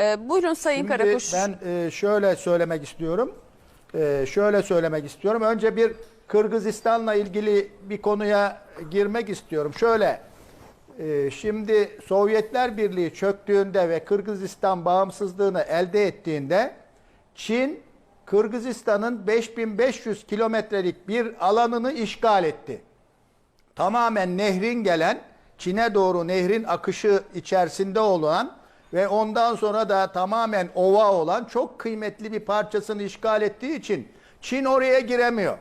Ee, buyurun Sayın Şimdi Karakuş. ben e, şöyle söylemek istiyorum. E, şöyle söylemek istiyorum. Önce bir Kırgızistan'la ilgili bir konuya girmek istiyorum. Şöyle, e, şimdi Sovyetler Birliği çöktüğünde ve Kırgızistan bağımsızlığını elde ettiğinde Çin Kırgızistan'ın 5500 kilometrelik bir alanını işgal etti tamamen nehrin gelen Çin'e doğru nehrin akışı içerisinde olan ve ondan sonra da tamamen ova olan çok kıymetli bir parçasını işgal ettiği için Çin oraya giremiyor.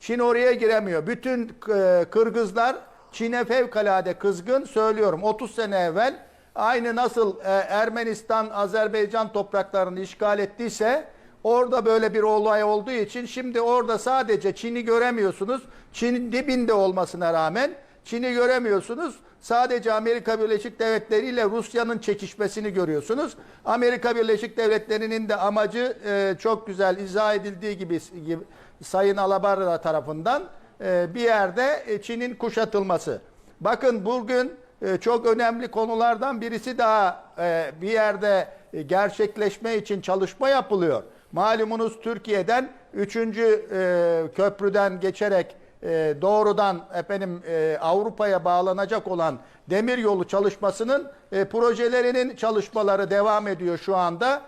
Çin oraya giremiyor. Bütün e, Kırgızlar Çin'e fevkalade kızgın söylüyorum. 30 sene evvel aynı nasıl e, Ermenistan Azerbaycan topraklarını işgal ettiyse Orada böyle bir olay olduğu için şimdi orada sadece Çin'i göremiyorsunuz. Çin'in dibinde olmasına rağmen Çin'i göremiyorsunuz. Sadece Amerika Birleşik Devletleri ile Rusya'nın çekişmesini görüyorsunuz. Amerika Birleşik Devletleri'nin de amacı e, çok güzel izah edildiği gibi, gibi Sayın Alabarra tarafından e, bir yerde e, Çin'in kuşatılması. Bakın bugün e, çok önemli konulardan birisi daha e, bir yerde e, gerçekleşme için çalışma yapılıyor. Malumunuz Türkiye'den 3. köprüden geçerek e, doğrudan efendim e, Avrupa'ya bağlanacak olan demir yolu çalışmasının e, projelerinin çalışmaları devam ediyor şu anda.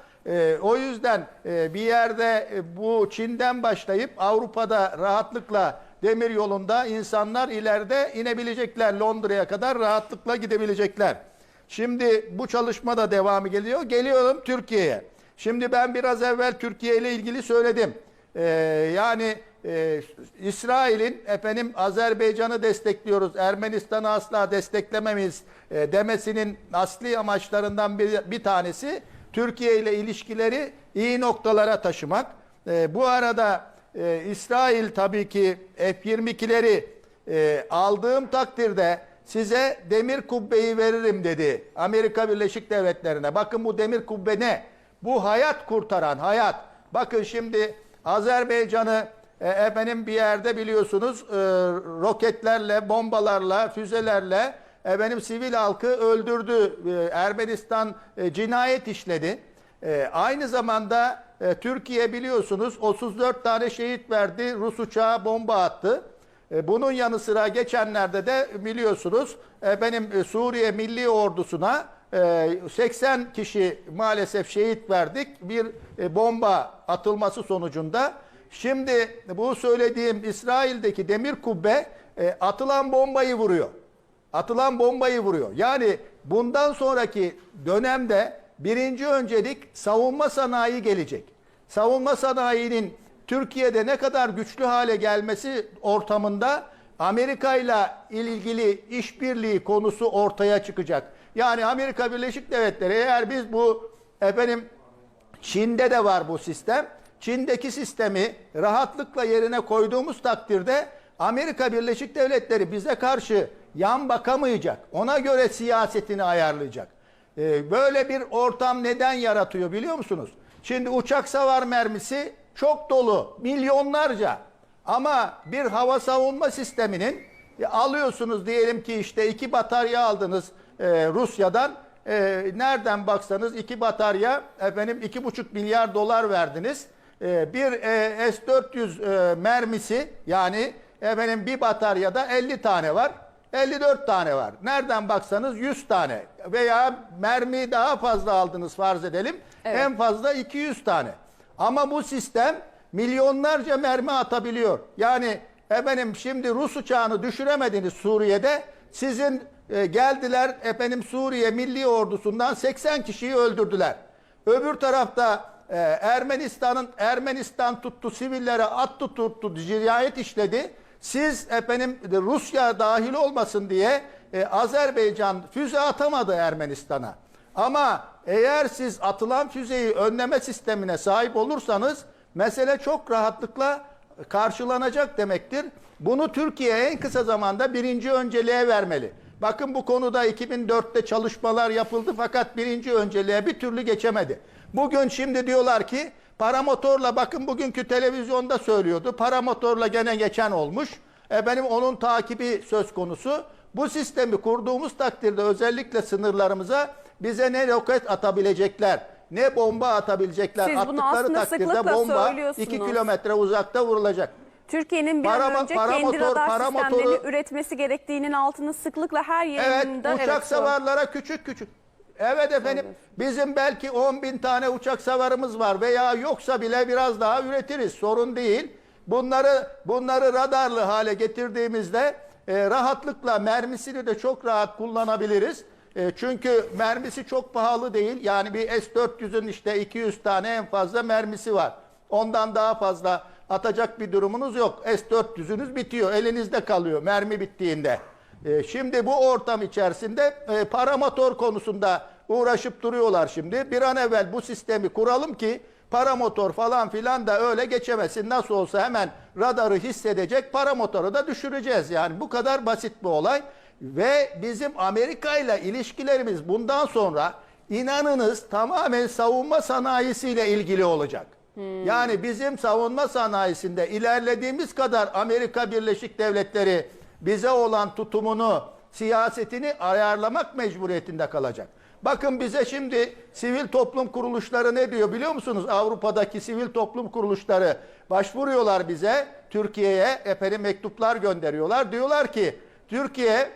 O yüzden bir yerde bu Çin'den başlayıp Avrupa'da rahatlıkla demir yolunda insanlar ileride inebilecekler. Londra'ya kadar rahatlıkla gidebilecekler. Şimdi bu çalışma da devamı geliyor. Geliyorum Türkiye'ye. Şimdi ben biraz evvel Türkiye ile ilgili söyledim. Ee, yani e, İsrail'in efendim Azerbaycan'ı destekliyoruz, Ermenistan'ı asla desteklememeyiz e, demesinin asli amaçlarından bir, bir tanesi Türkiye ile ilişkileri iyi noktalara taşımak. E, bu arada e, İsrail tabii ki F-22'leri e, aldığım takdirde size demir kubbeyi veririm dedi Amerika Birleşik Devletleri'ne. Bakın bu demir kubbe ne? Bu hayat kurtaran hayat. Bakın şimdi Azerbaycan'ı e, efendim bir yerde biliyorsunuz e, roketlerle, bombalarla, füzelerle efendim sivil halkı öldürdü. E, Ermenistan e, cinayet işledi. E, aynı zamanda e, Türkiye biliyorsunuz 34 tane şehit verdi. Rus uçağı bomba attı. E, bunun yanı sıra geçenlerde de biliyorsunuz e, benim e, Suriye Milli Ordusu'na e, 80 kişi maalesef şehit verdik. Bir e, bomba atılması sonucunda. Şimdi bu söylediğim İsrail'deki demir kubbe e, atılan bombayı vuruyor. Atılan bombayı vuruyor. Yani bundan sonraki dönemde birinci öncelik savunma sanayi gelecek. Savunma sanayinin Türkiye'de ne kadar güçlü hale gelmesi ortamında Amerika ile ilgili işbirliği konusu ortaya çıkacak. Yani Amerika Birleşik Devletleri eğer biz bu efendim Çin'de de var bu sistem. Çin'deki sistemi rahatlıkla yerine koyduğumuz takdirde Amerika Birleşik Devletleri bize karşı yan bakamayacak. Ona göre siyasetini ayarlayacak. Ee, böyle bir ortam neden yaratıyor biliyor musunuz? Şimdi uçak savar mermisi çok dolu, milyonlarca. Ama bir hava savunma sisteminin e, alıyorsunuz diyelim ki işte iki batarya aldınız e, Rusya'dan. E, nereden baksanız iki batarya efendim iki buçuk milyar dolar verdiniz. E, bir e, S-400 e, mermisi yani efendim bir bataryada 50 tane var. 54 tane var. Nereden baksanız 100 tane veya mermi daha fazla aldınız farz edelim. Evet. En fazla 200 tane. Ama bu sistem milyonlarca mermi atabiliyor. Yani efendim şimdi Rus uçağını düşüremediniz Suriye'de. Sizin e, geldiler efendim Suriye Milli Ordusu'ndan 80 kişiyi öldürdüler. Öbür tarafta e, Ermenistan'ın Ermenistan tuttu sivillere attı tuttu cinayet işledi. Siz efendim Rusya dahil olmasın diye e, Azerbaycan füze atamadı Ermenistan'a. Ama eğer siz atılan füzeyi önleme sistemine sahip olursanız mesele çok rahatlıkla karşılanacak demektir. Bunu Türkiye en kısa zamanda birinci önceliğe vermeli. Bakın bu konuda 2004'te çalışmalar yapıldı fakat birinci önceliğe bir türlü geçemedi. Bugün şimdi diyorlar ki paramotorla bakın bugünkü televizyonda söylüyordu. Paramotorla gene geçen olmuş. E benim onun takibi söz konusu. Bu sistemi kurduğumuz takdirde özellikle sınırlarımıza bize ne roket atabilecekler, ne bomba atabilecekler. Siz Attıkları takdirde bomba söylüyorsunuz. 2 kilometre uzakta vurulacak. Türkiye'nin bir Para- an önce para kendi motor- radar para sistemlerini motoru- üretmesi gerektiğinin altını sıklıkla her Evet yayınında uçak evet, savarlara küçük küçük. Evet efendim bizim belki 10 bin tane uçak savarımız var veya yoksa bile biraz daha üretiriz sorun değil. Bunları bunları radarlı hale getirdiğimizde e, rahatlıkla mermisini de çok rahat kullanabiliriz. E, çünkü mermisi çok pahalı değil. Yani bir S-400'ün işte 200 tane en fazla mermisi var. Ondan daha fazla atacak bir durumunuz yok. S-400'ünüz bitiyor. Elinizde kalıyor mermi bittiğinde. E, şimdi bu ortam içerisinde e, paramotor konusunda uğraşıp duruyorlar şimdi. Bir an evvel bu sistemi kuralım ki paramotor falan filan da öyle geçemesin. Nasıl olsa hemen radarı hissedecek paramotoru da düşüreceğiz. Yani bu kadar basit bir olay. Ve bizim Amerika ile ilişkilerimiz bundan sonra inanınız tamamen savunma sanayisiyle ilgili olacak. Yani bizim savunma sanayisinde ilerlediğimiz kadar Amerika Birleşik Devletleri bize olan tutumunu, siyasetini ayarlamak mecburiyetinde kalacak. Bakın bize şimdi sivil toplum kuruluşları ne diyor biliyor musunuz? Avrupa'daki sivil toplum kuruluşları başvuruyorlar bize, Türkiye'ye efendim mektuplar gönderiyorlar. Diyorlar ki Türkiye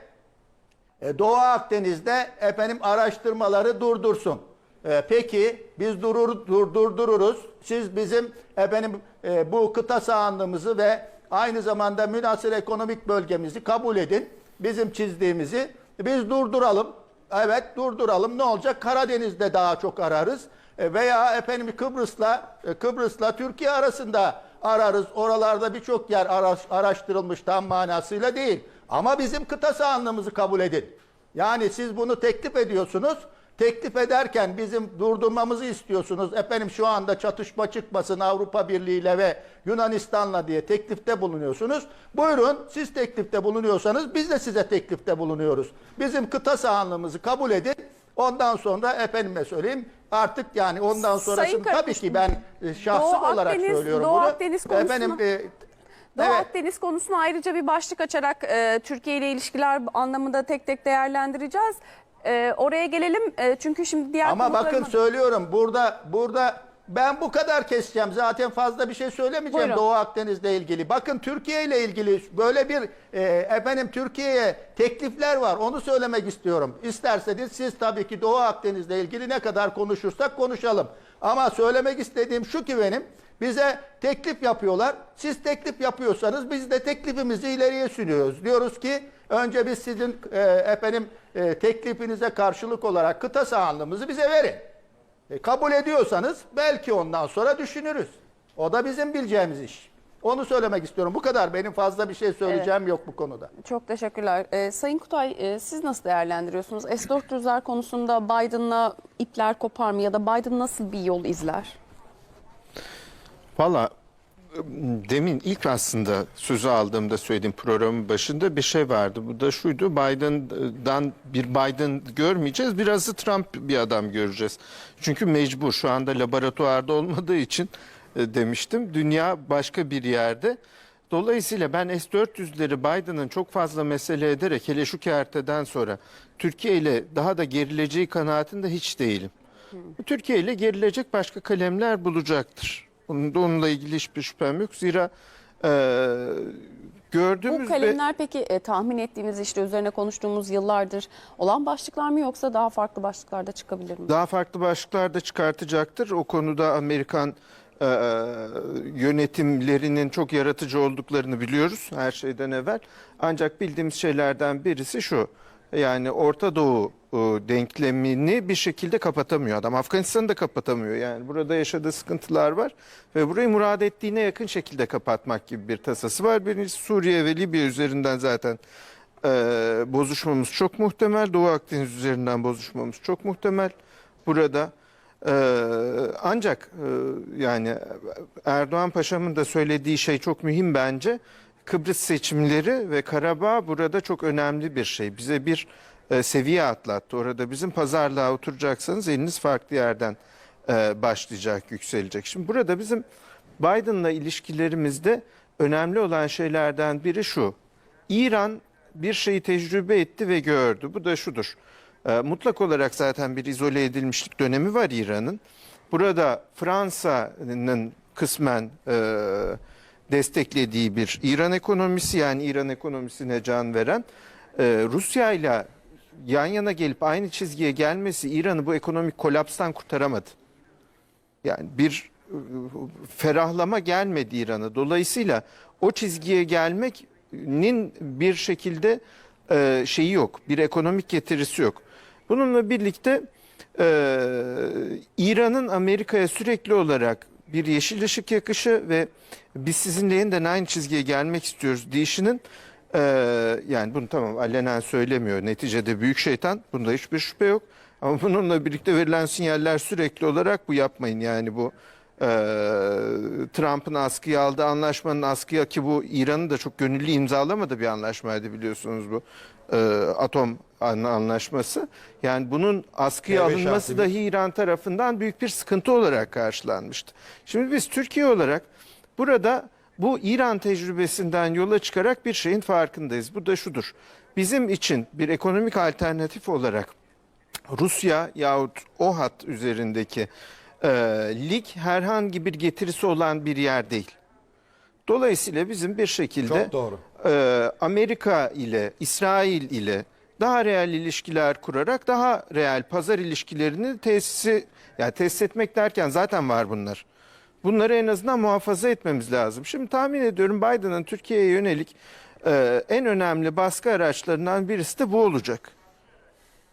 e, Doğu Akdeniz'de efendim araştırmaları durdursun. E, peki biz durur, dur, durdururuz. Siz bizim efendim e, bu kıta sahanlığımızı ve aynı zamanda münasır ekonomik bölgemizi kabul edin. Bizim çizdiğimizi biz durduralım. Evet durduralım. Ne olacak? Karadeniz'de daha çok ararız. E, veya efendim Kıbrıs'la e, Kıbrıs'la Türkiye arasında ararız. Oralarda birçok yer araş- araştırılmış tam manasıyla değil. Ama bizim kıta sahanlığımızı kabul edin. Yani siz bunu teklif ediyorsunuz. Teklif ederken bizim durdurmamızı istiyorsunuz. Efendim şu anda çatışma çıkmasın Avrupa Birliği ile ve Yunanistan'la diye teklifte bulunuyorsunuz. Buyurun siz teklifte bulunuyorsanız biz de size teklifte bulunuyoruz. Bizim kıta sahanlığımızı kabul edin. Ondan sonra efendime söyleyeyim artık yani ondan sonrasını tabii ki ben e, şahsım Doğu olarak Akdeniz- söylüyorum Doğu bunu. Akdeniz konusunu- Efendim e, Doğu evet. Akdeniz konusuna ayrıca bir başlık açarak e, Türkiye ile ilişkiler anlamında tek tek değerlendireceğiz. E, oraya gelelim E, çünkü şimdi diğer Ama bakın konuklarıma- söylüyorum burada burada ben bu kadar keseceğim. Zaten fazla bir şey söylemeyeceğim Buyurun. Doğu Akdeniz'le ilgili. Bakın Türkiye ile ilgili böyle bir e, efendim Türkiye'ye teklifler var. Onu söylemek istiyorum. İsterseniz siz tabii ki Doğu Akdeniz'le ilgili ne kadar konuşursak konuşalım. Ama söylemek istediğim şu ki benim bize teklif yapıyorlar. Siz teklif yapıyorsanız biz de teklifimizi ileriye sürüyoruz. Diyoruz ki önce biz sizin e, efendim e, teklifinize karşılık olarak kıta sahanlığımızı bize verin. E, kabul ediyorsanız belki ondan sonra düşünürüz. O da bizim bileceğimiz iş. Onu söylemek istiyorum. Bu kadar. Benim fazla bir şey söyleyeceğim yok bu konuda. Çok teşekkürler. E, Sayın Kutay e, siz nasıl değerlendiriyorsunuz? S-400'ler konusunda Biden'la ipler kopar mı ya da Biden nasıl bir yol izler? Valla demin ilk aslında sözü aldığımda söylediğim programın başında bir şey vardı. Bu da şuydu Biden'dan bir Biden görmeyeceğiz. Birazı Trump bir adam göreceğiz. Çünkü mecbur şu anda laboratuvarda olmadığı için e, demiştim. Dünya başka bir yerde. Dolayısıyla ben S-400'leri Biden'ın çok fazla mesele ederek hele şu kerteden sonra Türkiye ile daha da gerileceği kanaatinde hiç değilim. Türkiye ile gerilecek başka kalemler bulacaktır. Onun, onunla ilgili hiçbir şüphem yok. Zira e, gördüğümüz Bu ve- kalemler peki e, tahmin ettiğimiz işte üzerine konuştuğumuz yıllardır olan başlıklar mı yoksa daha farklı başlıklarda çıkabilir mi? daha farklı başlıklar da çıkartacaktır. O konuda Amerikan e, yönetimlerinin çok yaratıcı olduklarını biliyoruz her şeyden evvel. Ancak bildiğimiz şeylerden birisi şu. Yani Orta Doğu e, denklemini bir şekilde kapatamıyor adam. Afganistan'ı da kapatamıyor. Yani burada yaşadığı sıkıntılar var ve burayı murad ettiğine yakın şekilde kapatmak gibi bir tasası var. Birincisi Suriye ve Libya üzerinden zaten e, bozuşmamız çok muhtemel. Doğu Akdeniz üzerinden bozuşmamız çok muhtemel burada. E, ancak e, yani Erdoğan Paşa'mın da söylediği şey çok mühim bence. Kıbrıs seçimleri ve Karabağ burada çok önemli bir şey. Bize bir e, seviye atlattı. Orada bizim pazarlığa oturacaksanız eliniz farklı yerden e, başlayacak, yükselecek. Şimdi burada bizim Biden'la ilişkilerimizde önemli olan şeylerden biri şu. İran bir şeyi tecrübe etti ve gördü. Bu da şudur. E, mutlak olarak zaten bir izole edilmişlik dönemi var İran'ın. burada Fransa'nın kısmen e, desteklediği bir İran ekonomisi yani İran ekonomisine can veren e, Rusya ile yan yana gelip aynı çizgiye gelmesi İran'ı bu ekonomik kolapstan kurtaramadı. Yani bir e, ferahlama gelmedi İran'a. Dolayısıyla o çizgiye gelmenin bir şekilde e, şeyi yok. Bir ekonomik getirisi yok. Bununla birlikte e, İran'ın Amerika'ya sürekli olarak bir yeşil ışık yakışı ve biz sizinle yeniden aynı çizgiye gelmek istiyoruz deyişinin e, yani bunu tamam alenen söylemiyor. Neticede büyük şeytan. Bunda hiçbir şüphe yok. Ama bununla birlikte verilen sinyaller sürekli olarak bu yapmayın yani bu e, Trump'ın askıya aldığı anlaşmanın askıya ki bu İran'ın da çok gönüllü imzalamadığı bir anlaşmaydı biliyorsunuz bu e, atom an- anlaşması. Yani bunun askıya Devre alınması dahi İran tarafından büyük bir sıkıntı olarak karşılanmıştı. Şimdi biz Türkiye olarak burada bu İran tecrübesinden yola çıkarak bir şeyin farkındayız. Bu da şudur. Bizim için bir ekonomik alternatif olarak Rusya yahut o hat üzerindeki e, lig herhangi bir getirisi olan bir yer değil. Dolayısıyla bizim bir şekilde Çok doğru. e, Amerika ile İsrail ile daha reel ilişkiler kurarak daha reel pazar ilişkilerini tesisi yani tesis etmek derken zaten var bunlar. Bunları en azından muhafaza etmemiz lazım. Şimdi tahmin ediyorum Biden'ın Türkiye'ye yönelik e, en önemli baskı araçlarından birisi de bu olacak.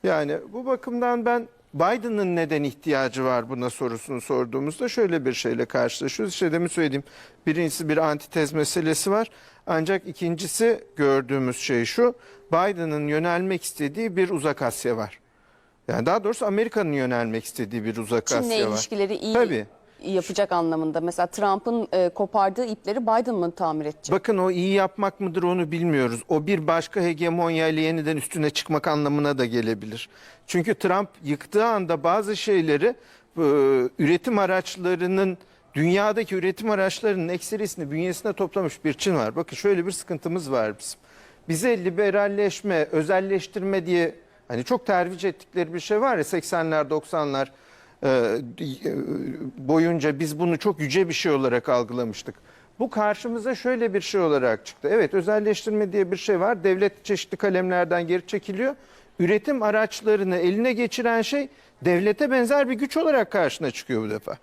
Yani bu bakımdan ben Biden'ın neden ihtiyacı var buna sorusunu sorduğumuzda şöyle bir şeyle karşılaşıyoruz. İşte demin söylediğim birincisi bir antitez meselesi var. Ancak ikincisi gördüğümüz şey şu. Biden'ın yönelmek istediği bir uzak Asya var. Yani daha doğrusu Amerika'nın yönelmek istediği bir uzak Çin'le Asya var. ilişkileri iyi Tabii. Yapacak anlamında. Mesela Trump'ın e, kopardığı ipleri Biden mı tamir edecek? Bakın o iyi yapmak mıdır onu bilmiyoruz. O bir başka hegemonya ile yeniden üstüne çıkmak anlamına da gelebilir. Çünkü Trump yıktığı anda bazı şeyleri e, üretim araçlarının dünyadaki üretim araçlarının ekserisini bünyesine toplamış bir Çin var. Bakın şöyle bir sıkıntımız var bizim. Bize liberalleşme, özelleştirme diye hani çok tercih ettikleri bir şey var ya 80'ler 90'lar e, boyunca biz bunu çok yüce bir şey olarak algılamıştık. Bu karşımıza şöyle bir şey olarak çıktı. Evet özelleştirme diye bir şey var. Devlet çeşitli kalemlerden geri çekiliyor. Üretim araçlarını eline geçiren şey devlete benzer bir güç olarak karşına çıkıyor bu defa.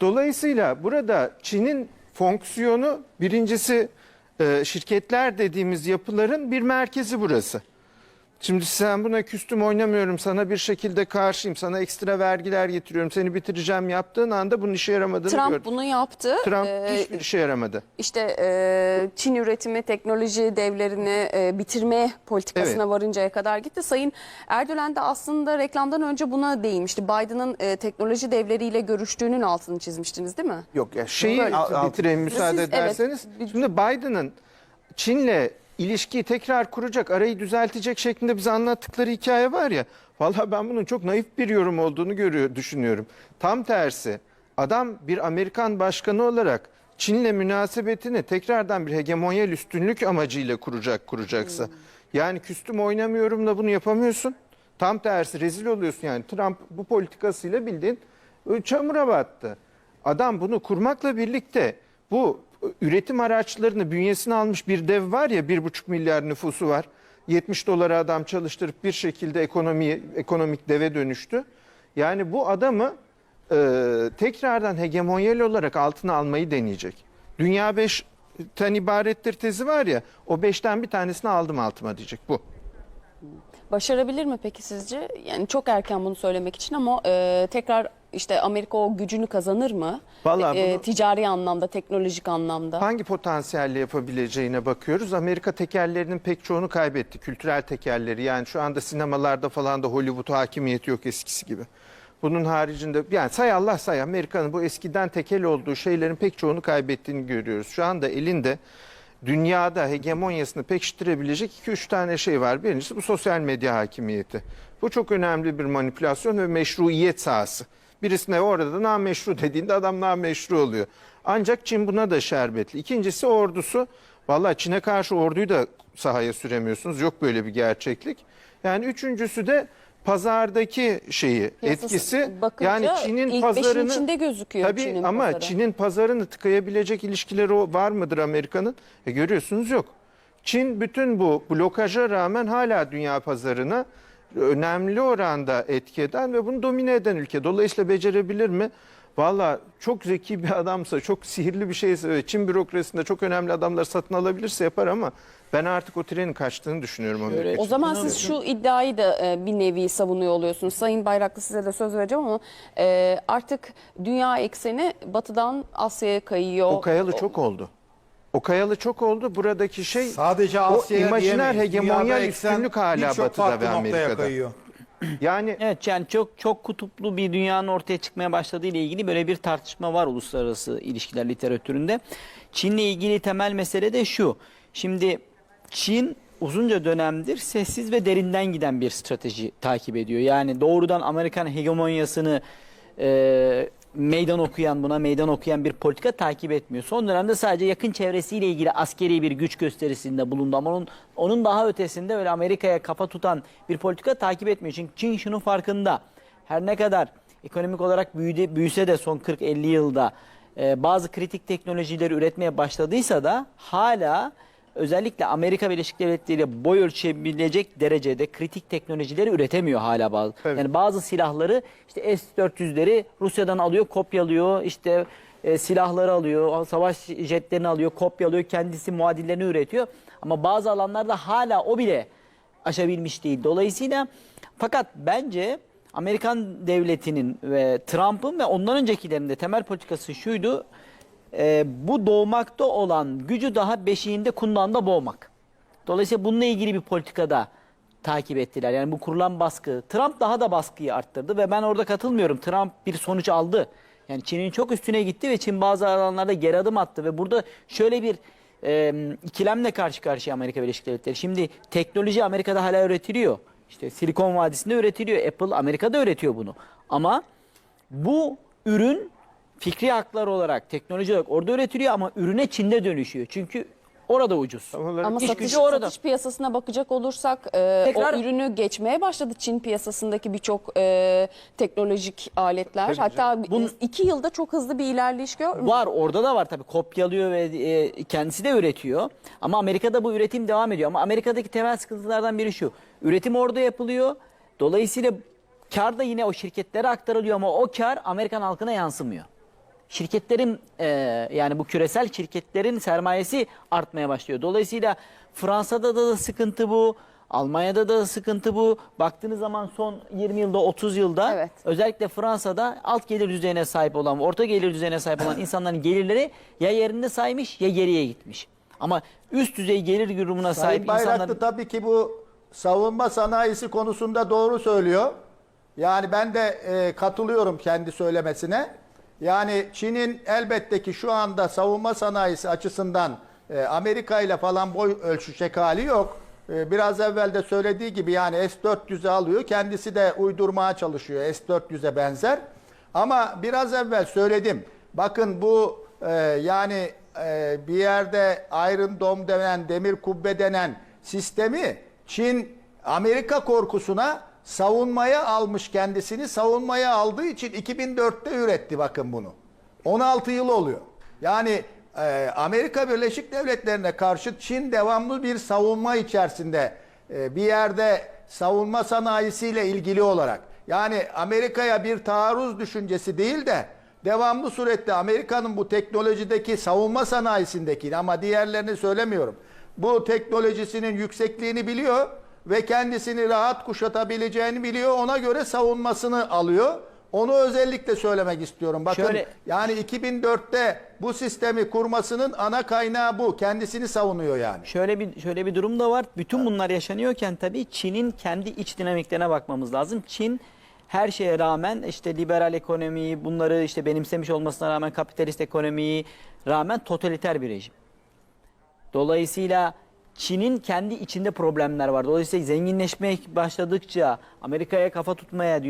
Dolayısıyla burada Çin'in fonksiyonu birincisi e, şirketler dediğimiz yapıların bir merkezi burası. Şimdi sen buna küstüm oynamıyorum sana bir şekilde karşıyım sana ekstra vergiler getiriyorum seni bitireceğim yaptığın anda bunun işe yaramadığını Trump gördük. bunu yaptı. Trump Ee, hiçbir işe yaramadı. İşte e, Çin üretimi, teknoloji devlerini e, bitirme politikasına Evet. varıncaya kadar gitti. Sayın Erdoğan da aslında reklamdan önce buna değinmişti. Biden'ın e, teknoloji devleriyle görüştüğünün altını çizmiştiniz değil mi? Yok ya şeyi Böyle- Al- bitireyim müsaade Siz- ederseniz. evet. Şimdi Biden'ın Çin'le ilişkiyi tekrar kuracak, arayı düzeltecek şeklinde bize anlattıkları hikaye var ya. Vallahi ben bunun çok naif bir yorum olduğunu görüyor, düşünüyorum. Tam tersi. Adam bir Amerikan başkanı olarak Çin'le münasebetini tekrardan bir hegemonyal üstünlük amacıyla kuracak kuracaksa. Yani küstüm oynamıyorumla bunu yapamıyorsun. Tam tersi rezil oluyorsun yani. Trump bu politikasıyla bildiğin e, çamura battı. Adam bunu kurmakla birlikte bu üretim araçlarını bünyesine almış bir dev var ya bir buçuk milyar nüfusu var. 70 dolara adam çalıştırıp bir şekilde ekonomi ekonomik deve dönüştü. Yani bu adamı e, tekrardan hegemonyal olarak altına almayı deneyecek. Dünya 5'ten ibarettir tezi var ya o 5'ten bir tanesini aldım altıma diyecek bu. Başarabilir mi peki sizce? Yani çok erken bunu söylemek için ama e, tekrar işte Amerika o gücünü kazanır mı? Vallahi E, bunu- ticari anlamda, teknolojik anlamda. Hangi potansiyelle yapabileceğine bakıyoruz. Amerika tekerlerinin pek çoğunu kaybetti. Kültürel tekerleri yani şu anda sinemalarda falan da Hollywood hakimiyeti yok eskisi gibi. Bunun haricinde yani say Allah say Amerika'nın bu eskiden tekel olduğu şeylerin pek çoğunu kaybettiğini görüyoruz. Şu anda elinde dünyada hegemonyasını pekiştirebilecek 2-3 tane şey var. Birincisi bu sosyal medya hakimiyeti. Bu çok önemli bir manipülasyon ve meşruiyet sahası. Birisine orada nameşru dediğinde adam nameşru oluyor. Ancak Çin buna da şerbetli. İkincisi ordusu. Vallahi Çin'e karşı orduyu da sahaya süremiyorsunuz. Yok böyle bir gerçeklik. Yani üçüncüsü de pazardaki şeyi Piyasası etkisi bakınca yani Çin'in ilk pazarını içinde gözüküyor Tabii Çin'in ama pazarı. Çin'in pazarını tıkayabilecek ilişkileri var mıdır Amerika'nın? E görüyorsunuz yok. Çin bütün bu blokaja rağmen hala dünya pazarına önemli oranda etki eden ve bunu domine eden ülke. Dolayısıyla becerebilir mi? Valla çok zeki bir adamsa, çok sihirli bir şeyse ve Çin bürokrasisinde çok önemli adamlar satın alabilirse yapar ama ben artık o trenin kaçtığını düşünüyorum. o Şöyle- ülke. O zaman siz şu iddiayı da e, bir nevi savunuyor oluyorsunuz. Sayın Bayraklı size de söz vereceğim ama e, artık dünya ekseni batıdan Asya'ya kayıyor. O kayalı çok oldu. O kayalı çok oldu. Buradaki şey Sadece o Asya'ya imajiner diyemeyiz. hegemonyal üstünlük hala Batı'da ve Amerika'da. kayıyor. Yani Evet yani çok çok kutuplu bir dünyanın ortaya çıkmaya başladığı ile ilgili böyle bir tartışma var uluslararası ilişkiler literatüründe. Çin'le ilgili temel mesele de şu. Şimdi Çin uzunca dönemdir sessiz ve derinden giden bir strateji takip ediyor. Yani doğrudan Amerikan hegemonyasını e, meydan okuyan buna meydan okuyan bir politika takip etmiyor. Son dönemde sadece yakın çevresiyle ilgili askeri bir güç gösterisinde bulundu ama onun, onun daha ötesinde öyle Amerika'ya kafa tutan bir politika takip etmiyor. Çünkü Çin şunun farkında. Her ne kadar ekonomik olarak büyüde, büyüse de son 40-50 yılda e, bazı kritik teknolojileri üretmeye başladıysa da hala özellikle Amerika Birleşik Devletleri ile boy ölçebilecek derecede kritik teknolojileri üretemiyor hala bazı. Evet. Yani bazı silahları işte S-400'leri Rusya'dan alıyor, kopyalıyor. İşte e, silahları alıyor, savaş jetlerini alıyor, kopyalıyor, kendisi muadillerini üretiyor. Ama bazı alanlarda hala o bile aşabilmiş değil. Dolayısıyla fakat bence Amerikan devletinin ve Trump'ın ve ondan öncekilerin de temel politikası şuydu. E, bu doğmakta olan gücü daha beşiğinde kundağında boğmak. Dolayısıyla bununla ilgili bir politikada takip ettiler. Yani bu kurulan baskı. Trump daha da baskıyı arttırdı ve ben orada katılmıyorum. Trump bir sonuç aldı. Yani Çin'in çok üstüne gitti ve Çin bazı alanlarda geri adım attı ve burada şöyle bir e, ikilemle karşı karşıya Amerika Birleşik Devletleri. Şimdi teknoloji Amerika'da hala üretiliyor. İşte Silikon Vadisi'nde üretiliyor. Apple Amerika'da üretiyor bunu. Ama bu ürün fikri haklar olarak, teknoloji olarak orada üretiliyor ama ürüne Çin'de dönüşüyor. Çünkü orada ucuz. Ama İş satış, gücü orada. satış piyasasına bakacak olursak e, Tekrar- o ürünü geçmeye başladı Çin piyasasındaki birçok e, teknolojik aletler. Hatta Bunun- iki yılda çok hızlı bir ilerleyiş görmüş. Var orada da var tabii kopyalıyor ve e, kendisi de üretiyor. Ama Amerika'da bu üretim devam ediyor. Ama Amerika'daki temel sıkıntılardan biri şu. Üretim orada yapılıyor. Dolayısıyla kar da yine o şirketlere aktarılıyor ama o kar Amerikan halkına yansımıyor. Şirketlerin e, yani bu küresel şirketlerin sermayesi artmaya başlıyor. Dolayısıyla Fransa'da da, da sıkıntı bu. Almanya'da da sıkıntı bu. Baktığınız zaman son 20 yılda 30 yılda Evet. özellikle Fransa'da alt gelir düzeyine sahip olan, orta gelir düzeyine sahip olan insanların gelirleri ya yerinde saymış ya geriye gitmiş. Ama üst düzey gelir grubuna Sayın sahip Bayraklı insanların tabii ki bu savunma sanayisi konusunda doğru söylüyor. Yani ben de e, katılıyorum kendi söylemesine. Yani Çin'in elbette ki şu anda savunma sanayisi açısından e, Amerika ile falan boy ölçüşecek hali yok. E, biraz evvel de söylediği gibi yani S-400'ü alıyor. Kendisi de uydurmaya çalışıyor S-400'e benzer. Ama biraz evvel söyledim. Bakın bu e, yani e, bir yerde Iron Dome denen, demir kubbe denen sistemi Çin Amerika korkusuna savunmaya almış kendisini. Savunmaya aldığı için 2004'te üretti bakın bunu. 16 yıl oluyor. Yani e, Amerika Birleşik Devletleri'ne karşı Çin devamlı bir savunma içerisinde e, bir yerde savunma sanayisiyle ilgili olarak. Yani Amerika'ya bir taarruz düşüncesi değil de devamlı surette Amerika'nın bu teknolojideki savunma sanayisindeki ama diğerlerini söylemiyorum. Bu teknolojisinin yüksekliğini biliyor ve kendisini rahat kuşatabileceğini biliyor. Ona göre savunmasını alıyor. Onu özellikle söylemek istiyorum. Bakın Şöyle- yani 2004'te bu sistemi kurmasının ana kaynağı bu. Kendisini savunuyor yani. Şöyle bir şöyle bir durum da var. Bütün bunlar yaşanıyorken tabii Çin'in kendi iç dinamiklerine bakmamız lazım. Çin her şeye rağmen işte liberal ekonomiyi, bunları işte benimsemiş olmasına rağmen kapitalist ekonomiyi rağmen totaliter bir rejim. Dolayısıyla Çin'in kendi içinde problemler var. Dolayısıyla zenginleşmeye başladıkça, Amerika'ya kafa tutmaya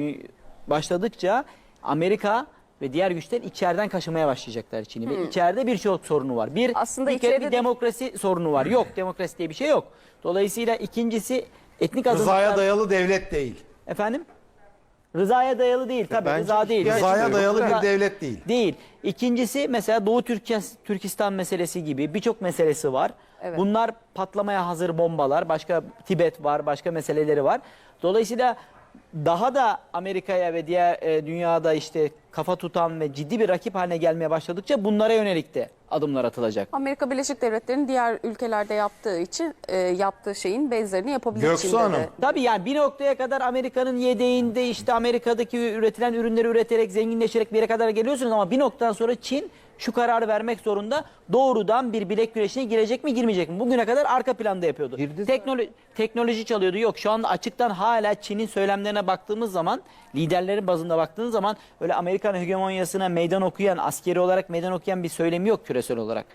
başladıkça Amerika ve diğer güçler içeriden kaşımaya başlayacaklar Çin'i. Ve içeride birçok sorunu var. Bir, Aslında bir kere bir de- demokrasi sorunu var. Yok, demokrasi diye bir şey yok. Dolayısıyla ikincisi etnik Rızaya azınlıklar... dayalı devlet değil. Efendim? Rızaya dayalı değil tabii. bence Rıza değil. Rızaya dayalı bir devlet değil. Değil. İkincisi mesela Doğu Türkistan meselesi gibi birçok meselesi var. Evet. Bunlar patlamaya hazır bombalar. Başka Tibet var, başka meseleleri var. Dolayısıyla daha da Amerika'ya ve diğer e, dünyada işte kafa tutan ve ciddi bir rakip haline gelmeye başladıkça bunlara yönelik de adımlar atılacak. Amerika Birleşik Devletleri'nin diğer ülkelerde yaptığı için e, yaptığı şeyin benzerini yapabilir Göksu Çin'de Hanım. de. Tabii yani bir noktaya kadar Amerika'nın yedeğinde işte Amerika'daki üretilen ürünleri üreterek zenginleşerek bir yere kadar geliyorsunuz ama bir noktadan sonra Çin şu kararı vermek zorunda doğrudan bir bilek güreşine girecek mi girmeyecek mi? Bugüne kadar arka planda yapıyordu. Girdi Teknolo- teknoloji çalıyordu. Yok şu anda açıktan hala Çin'in söylemlerine baktığımız zaman liderlerin bazında baktığınız zaman öyle Amerikan hegemonyasına meydan okuyan askeri olarak meydan okuyan bir söylemi yok küresel olarak.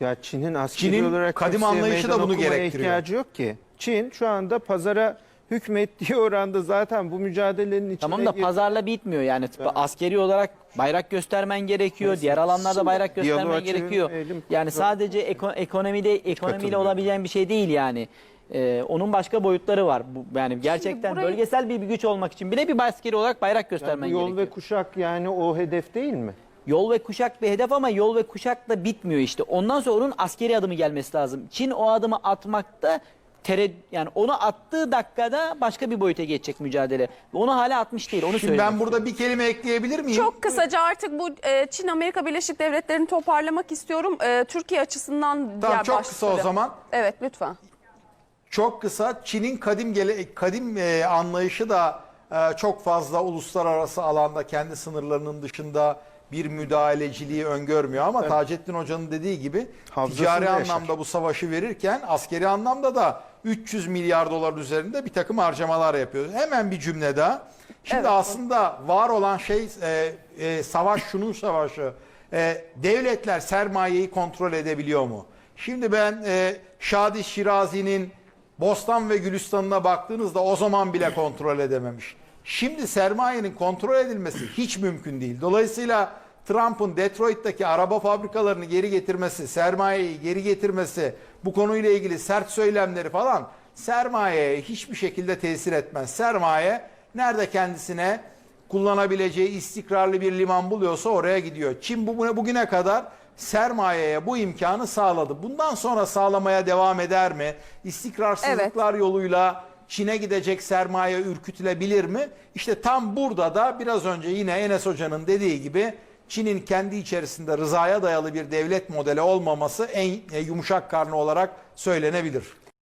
Ya Çin'in askeri Çin'in olarak kadim anlayışı da bunu gerektiriyor. ihtiyacı yok ki. Çin şu anda pazara hükmettiği oranda zaten bu mücadelenin içine Tamam da pazarla bitmiyor yani askeri olarak bayrak göstermen gerekiyor. Diğer alanlarda bayrak göstermen gerekiyor. çevirmeyelim. Yani sadece eko- ekonomide ekonomiyle olabilen bir şey değil yani. Ee, onun başka boyutları var. Bu, yani gerçekten burayı- bölgesel bir güç olmak için bile bir askeri olarak bayrak Yani göstermen bu yol gerekiyor. ve kuşak yani o hedef değil mi? Yol ve kuşak bir hedef ama yol ve kuşak da bitmiyor işte. Ondan sonra onun askeri adımı gelmesi lazım. Çin o adımı atmakta tered yani onu attığı dakikada başka bir boyuta geçecek mücadele. Onu hala atmış değil. Onu Şimdi söylüyorum. ben burada bir kelime ekleyebilir miyim? Çok kısaca artık bu e, Çin Amerika Birleşik Devletleri'ni toparlamak istiyorum. E, Türkiye açısından Tamam, diğer çok kısa o başlıkları. zaman. Evet lütfen. Çok kısa Çin'in kadim gele, kadim e, anlayışı da e, çok fazla uluslararası alanda kendi sınırlarının dışında bir müdahaleciliği öngörmüyor ama Taceddin Hoca'nın dediği gibi Havzasında ticari yaşar. anlamda bu savaşı verirken askeri anlamda da 300 milyar dolar üzerinde bir takım harcamalar yapıyor. Hemen bir cümle daha. Şimdi Evet. aslında var olan şey e, e, savaş şunun savaşı. E, devletler sermayeyi kontrol edebiliyor mu? Şimdi ben e, Şadi Şirazi'nin Bostan ve Gülistan'ına baktığınızda o zaman bile kontrol edememiş. Şimdi sermayenin kontrol edilmesi hiç mümkün değil. Dolayısıyla Trump'ın Detroit'teki araba fabrikalarını geri getirmesi, sermayeyi geri getirmesi, bu konuyla ilgili sert söylemleri falan sermayeye hiçbir şekilde tesir etmez. Sermaye nerede kendisine kullanabileceği istikrarlı bir liman buluyorsa oraya gidiyor. Çin bu- bugüne kadar sermayeye bu imkanı sağladı. Bundan sonra sağlamaya devam eder mi? İstikrarsızlıklar yoluyla Çin'e gidecek sermaye ürkütülebilir mi? İşte tam burada da biraz önce yine Enes Hoca'nın dediği gibi Çin'in kendi içerisinde rızaya dayalı bir devlet modeli olmaması en e, yumuşak karnı olarak söylenebilir.